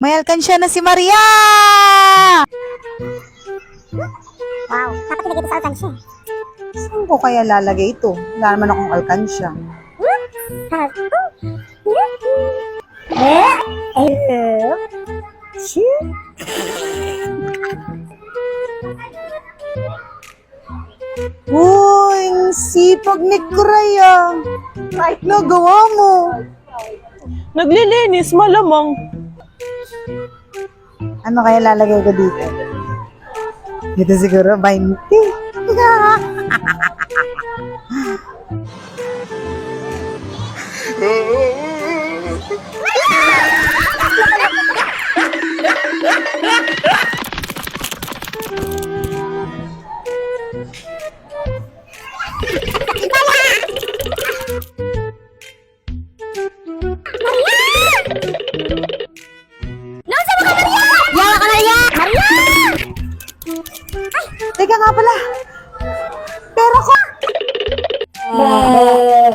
May alkansya na si Maria! Wow, dapat nilagay ito sa alkansya. Saan ko kaya lalagay ito? Wala naman akong alkansya. Eh. Uy, ang sipag ni Kuraya. Nagawa mo. Naglilinis, malamang. Ano kaya lalagay ko dito? Dito siguro, 20. Yawa Teka nga pala. Pera ko! Ah.